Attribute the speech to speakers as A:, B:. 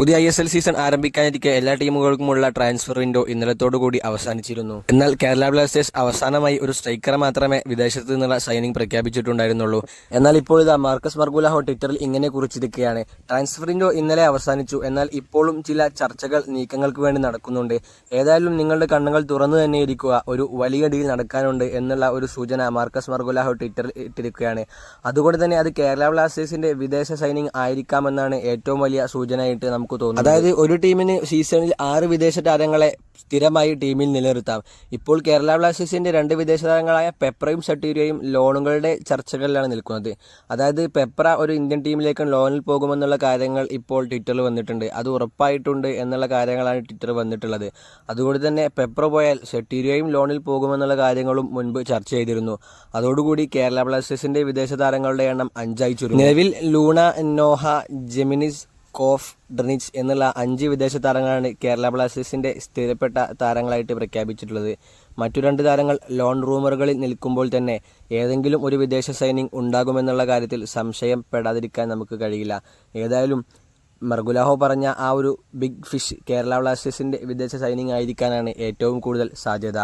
A: പുതിയ I S L season ആരംഭിക്കാനിരിക്കെ എല്ലാ ടീമുകൾക്കുമുള്ള ട്രാൻസ്ഫർ വിൻഡോ ഇന്നലത്തോടുകൂടി അവസാനിച്ചിരുന്നു. എന്നാൽ കേരള ബ്ലാസ്റ്റേഴ്സ് അവസാനമായി ഒരു സ്ട്രൈക്കറെ മാത്രമേ വിദേശത്ത് നിന്നുള്ള സൈനിങ് പ്രഖ്യാപിച്ചിട്ടുണ്ടായിരുന്നുള്ളൂ. എന്നാൽ ഇപ്പോൾ ഇതാ മാർക്കസ് മർഗുലാഹോ ട്വിറ്ററിൽ ഇങ്ങനെ കുറിച്ചിരിക്കുകയാണ്. ട്രാൻസ്ഫർ വിൻഡോ ഇന്നലെ അവസാനിച്ചു. എന്നാൽ ഇപ്പോഴും ചില ചർച്ചകൾ നീക്കങ്ങൾക്ക് വേണ്ടി നടക്കുന്നുണ്ട്. ഏതായാലും നിങ്ങളുടെ കണ്ണുകൾ തുറന്നു തന്നെ ഇരിക്കുക. ഒരു വലിയ ഡീൽ നടക്കാനുണ്ട് എന്നുള്ള ഒരു സൂചന മാർക്കസ് മർഗുലാഹോ ട്വിറ്ററിൽ ഇട്ടിരിക്കുകയാണ്. അതുകൊണ്ട് തന്നെ അത് കേരള ബ്ലാസ്റ്റേഴ്സിന്റെ വിദേശ സൈനിങ് ആയിരിക്കാമെന്നാണ് ഏറ്റവും വലിയ സൂചനയായിട്ട് നമുക്ക് തോന്നുന്നത് അതായത് ഒരു ടീമിന് സീസണിൽ ആറ് വിദേശ താരങ്ങളെ സ്ഥിരമായി ടീമിൽ നിലനിർത്താം. ഇപ്പോൾ കേരള ബ്ലാസ്റ്റേഴ്സിന്റെ രണ്ട് വിദേശ താരങ്ങളായ പെപ്രയും സട്ടീരിയയും ലോണുകളുടെ ചർച്ചകളിലാണ് നിൽക്കുന്നത്. അതായത് പെപ്ര ഒരു ഇന്ത്യൻ ടീമിലേക്ക് ലോണിൽ പോകുമെന്നുള്ള കാര്യങ്ങൾ ഇപ്പോൾ ട്വിറ്ററിൽ വന്നിട്ടുണ്ട്. അത് ഉറപ്പായിട്ടുണ്ട് എന്നുള്ള കാര്യങ്ങളാണ് ട്വിറ്റർ വന്നിട്ടുള്ളത്. അതുകൊണ്ട് തന്നെ പെപ്ര പോയാൽ ഷെട്ടീരിയയും ലോണിൽ പോകുമെന്നുള്ള കാര്യങ്ങളും മുൻപ് ചർച്ച ചെയ്തിരുന്നു. അതോടുകൂടി കേരള ബ്ലാസ്റ്റേഴ്സിന്റെ വിദേശ താരങ്ങളുടെ എണ്ണം അഞ്ചായി ചുരുങ്ങി. നിലവിൽ ലൂണ നോഹ ജെമിനിസ് കോഫ് ഡ്രിനിച്ച് എന്നുള്ള അഞ്ച് വിദേശ താരങ്ങളാണ് കേരള ബ്ലാസ്റ്റേഴ്സിന്റെ സ്ഥിരപ്പെട്ട താരങ്ങളായിട്ട് പ്രഖ്യാപിച്ചിട്ടുള്ളത്. മറ്റു രണ്ട് താരങ്ങൾ ലോൺ റൂമറുകളിൽ നിൽക്കുമ്പോൾ തന്നെ ഏതെങ്കിലും ഒരു വിദേശ സൈനിങ് ഉണ്ടാകുമെന്നുള്ള കാര്യത്തിൽ സംശയം പെടാതിരിക്കാൻ നമുക്ക് കഴിയില്ല. ഏതായാലും മർഗുലാഹോ പറഞ്ഞ ആ ഒരു ബിഗ് ഫിഷ് കേരള ബ്ലാസ്റ്റേഴ്സിന്റെ വിദേശ സൈനിങ് ആയിരിക്കാനാണ് ഏറ്റവും കൂടുതൽ സാധ്യത.